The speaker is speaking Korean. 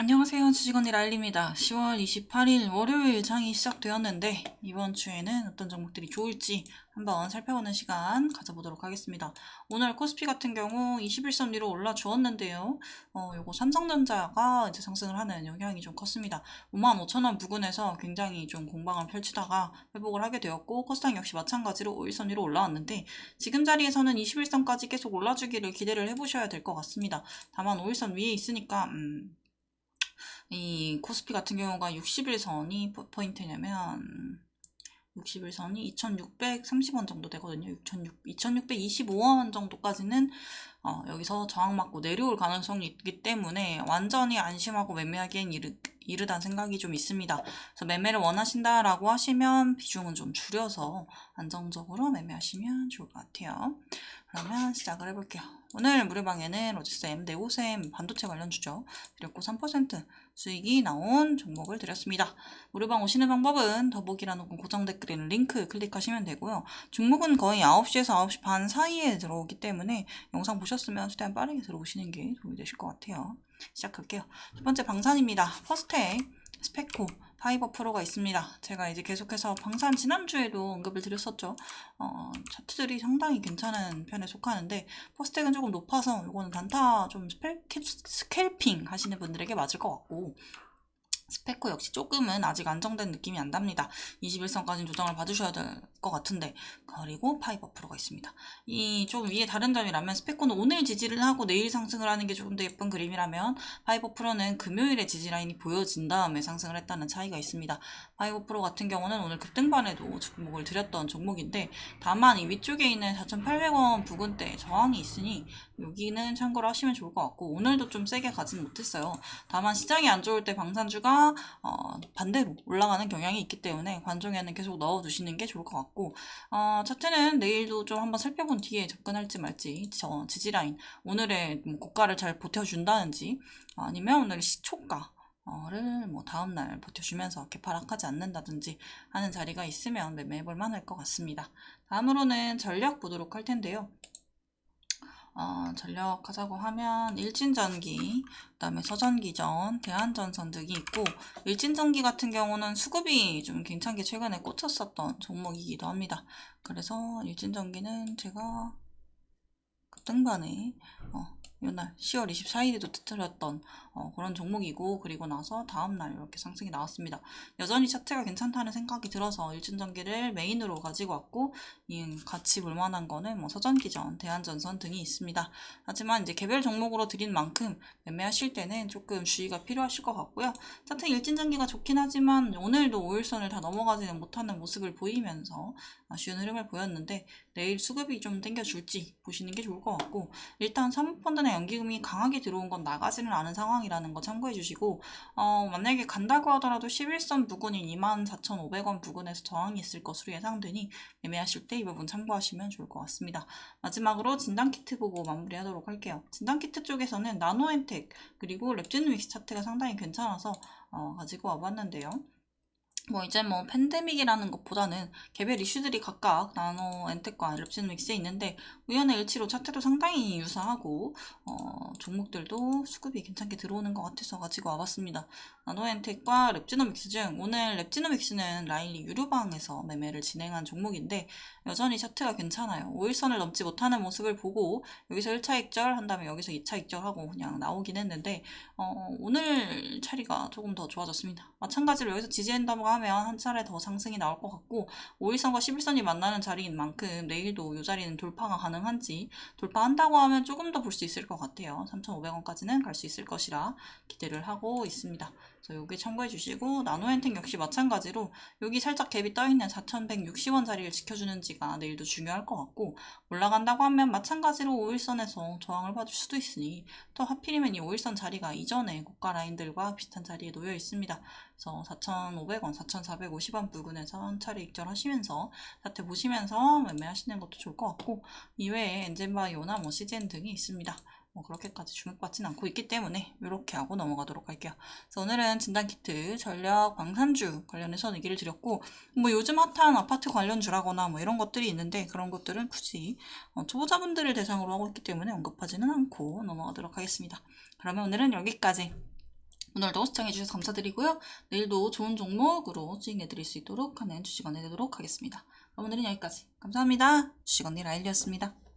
안녕하세요. 주식언니 라일입니다. 10월 28일 월요일 장이 시작되었는데 이번 주에는 어떤 종목들이 좋을지 한번 살펴보는 시간 가져보도록 하겠습니다. 오늘 코스피 같은 경우 21선 위로 올라 주었는데요. 어, 요거 삼성전자가 이제 상승을 하는 영향이 좀 컸습니다. 55,000원 부근에서 굉장히 좀 공방을 펼치다가 회복을 하게 되었고 코스닥 역시 마찬가지로 5일선 위로 올라왔는데 지금 자리에서는 21선까지 계속 올라주기를 기대를 해보셔야 될 것 같습니다. 다만 5일선 위에 있으니까 음, 이 코스피 같은 경우가 60일선이 포인트냐면 60일선이 2,630원 정도 되거든요. 6,600, 2,625원 정도까지는 어, 여기서 저항 맞고 내려올 가능성이 있기 때문에 완전히 안심하고 매매하기엔 이르, 이르다는 생각이 좀 있습니다. 그래서 매매를 원하신다라고 하시면 비중은 좀 줄여서 안정적으로 매매하시면 좋을 것 같아요. 그러면 시작을 해볼게요. 오늘 무료방에는 로지쌤, 네오셈 반도체 관련 주죠. 드렸고 3% 수익이 나온 종목을 드렸습니다. 무료방 오시는 방법은 더보기란 고정 댓글에 있는 링크 클릭하시면 되고요. 종목은 거의 9시에서 9시 반 사이에 들어오기 때문에 영상 보셨으면 최대한 빠르게 들어오시는 게 도움이 되실 것 같아요. 시작할게요. 첫 번째 방산입니다. 퍼스텍, 스페코, 파이버 프로가 있습니다. 제가 이제 계속해서 방산 지난주에도 언급을 드렸었죠. 어, 차트들이 상당히 괜찮은 편에 속하는데 퍼스텍은 조금 높아서 이거는 단타 좀 스펠, 스캘핑 하시는 분들에게 맞을 것 같고 스페코 역시 조금은 아직 안정된 느낌이 안 납니다. 21선까지 조정을 받으셔야 될것 같은데 그리고 파이버 프로가 있습니다. 이 좀 위에 다른 점이라면 스페코는 오늘 지지를 하고 내일 상승을 하는 게 조금 더 예쁜 그림이라면 파이버 프로는 금요일에 지지 라인이 보여진 다음에 상승을 했다는 차이가 있습니다. 파이버 프로 같은 경우는 오늘 급등반에도 주목을 드렸던 종목인데 다만 이 위쪽에 있는 4,800원 부근대 저항이 있으니 여기는 참고로 하시면 좋을 것 같고 오늘도 좀 세게 가진 못했어요. 다만 시장이 안 좋을 때 방산주가 어, 반대로 올라가는 경향이 있기 때문에 관종에는 계속 넣어두시는 게 좋을 것 같고 어, 차트는 내일도 좀 한번 살펴본 뒤에 접근할지 말지 저 지지라인 오늘의 뭐 고가를 잘 버텨준다는지 아니면 오늘 시초가 를뭐 다음날 버텨주면서 개파락하지 않는다든지 하는 자리가 있으면 매매해볼 만할 것 같습니다. 다음으로는 전략 보도록 할 텐데요. 어, 전력하자고 하면 일진전기, 그 다음에 서전기전, 대한전선 등이 있고 일진전기 같은 경우는 수급이 좀 괜찮게 최근에 꽂혔었던 종목이기도 합니다. 그래서 일진전기는 제가 급등반에 어, 이날 10월 24일에도 터뜨렸던 어, 그런 종목이고 그리고 나서 다음날 이렇게 상승이 나왔습니다. 여전히 차트가 괜찮다는 생각이 들어서 일진전기를 메인으로 가지고 왔고 같이 볼만한 거는 뭐 서전기전, 대한전선 등이 있습니다. 하지만 이제 개별 종목으로 드린 만큼 매매하실 때는 조금 주의가 필요하실 것 같고요. 차트 일진전기가 좋긴 하지만 오늘도 5일선을 다 넘어가지는 못하는 모습을 보이면서 아쉬운 흐름을 보였는데 내일 수급이 좀 땡겨줄지 보시는 게 좋을 것 같고 일단 사모펀드나 연기금이 강하게 들어온 건 나가지는 않은 상황이 라는 거 참고해 주시고 어, 만약에 간다고 하더라도 11선 부근인 24,500원 부근에서 저항이 있을 것으로 예상되니 매매하실 때 이 부분 참고하시면 좋을 것 같습니다. 마지막으로 진단키트 보고 마무리하도록 할게요. 진단키트 쪽에서는 나노엔텍 그리고 랩진믹스 차트가 상당히 괜찮아서 어, 가지고 와봤는데요. 뭐 이제 뭐 팬데믹이라는 것보다는 개별 이슈들이 각각 나노 엔텍과 랩진 믹스에 있는데 우연의 일치로 차트도 상당히 유사하고 어, 종목들도 수급이 괜찮게 들어오는 것 같아서 가지고 와봤습니다. 나노 엔텍과 랩지노믹스 중 오늘 랩지노믹스는 라일리 유료방에서 매매를 진행한 종목인데 여전히 차트가 괜찮아요. 5일선을 넘지 못하는 모습을 보고 여기서 1차 익절 한 다음에 여기서 2차 익절하고 그냥 나오긴 했는데 어, 오늘 차리가 조금 더 좋아졌습니다. 마찬가지로 여기서 지지한다고 하면 한 차례 더 상승이 나올 것 같고 5일선과 11선이 만나는 자리인 만큼 내일도 이 자리는 돌파가 가능한지 돌파한다고 하면 조금 더 볼 수 있을 것 같아요. 3,500원까지는 갈 수 있을 것이라 기대를 하고 있습니다. 그래서 여기 참고해 주시고 나노엔텍 역시 마찬가지로 여기 살짝 갭이 떠있는 4,160원 자리를 지켜주는지가 내일도 중요할 것 같고 올라간다고 하면 마찬가지로 5일선에서 저항을 받을 수도 있으니 또 하필이면 이 5일선 자리가 이전에 고가 라인들과 비슷한 자리에 놓여 있습니다. 그래서 4,500원, 4,450원 부근에서 한 차례 익절하시면서 사태 보시면서 매매하시는 것도 좋을 것 같고 이외에 엔젠바이오나 뭐 CGN 등이 있습니다. 뭐 그렇게까지 주목받지는 않고 있기 때문에 이렇게 하고 넘어가도록 할게요. 그래서 오늘은 진단키트, 전략, 방산주 관련해서 얘기를 드렸고 뭐 요즘 핫한 아파트 관련주라거나 뭐 이런 것들이 있는데 그런 것들은 굳이 어, 초보자분들을 대상으로 하고 있기 때문에 언급하지는 않고 넘어가도록 하겠습니다. 그러면 오늘은 여기까지 오늘도 시청해주셔서 감사드리고요. 내일도 좋은 종목으로 수익 내드릴 수 있도록 하는 주식 언니 되도록 하겠습니다. 오늘은 여기까지. 감사합니다. 주식 언니 라일리였습니다.